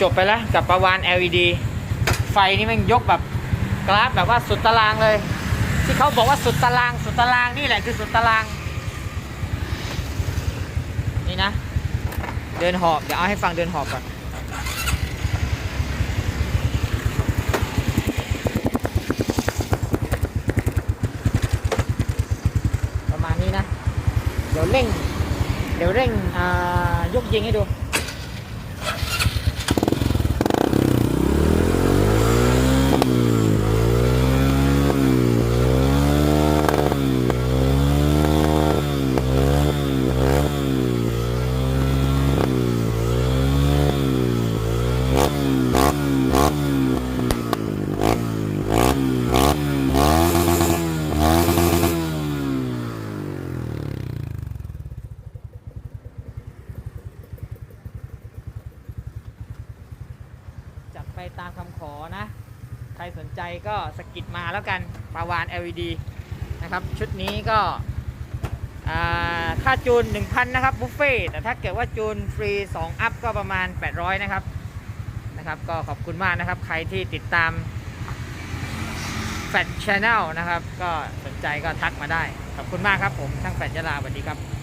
จบไปแล้วกับประวาน LED ไฟนี่มันยกแบบกราฟแบบว่าสุดตารางเลย ที่เขาบอกว่าสุดตาราง สุดตารางนี่แหละคือสุดตาราง นี่นะ เดินหอบ เดี๋ยวเอาให้ฟังเดินหอบก่อนประมาณนี้นะ เดี๋ยวเร่ง เดี๋ยวเร่งอ่ายกยิงให้ดู ไปตามคำขอนะ ใครสนใจก็สกิดมาแล้วกันปาวาน LED นะครับ ชุดนี้ก็อ่าค่าจูน 1,000 นะครับ บุฟเฟ่แต่ถ้าเกิดว่าจูนฟรี 2 อัพก็ประมาณ 800 นะครับ นะครับ ก็ขอบคุณมากนะครับ ใครที่ติดตามแฟชช n แนลนะครับ ก็สนใจก็ทักมาได้ ขอบคุณมากครับผมช่างแฟชยะลาสวัสดีครับ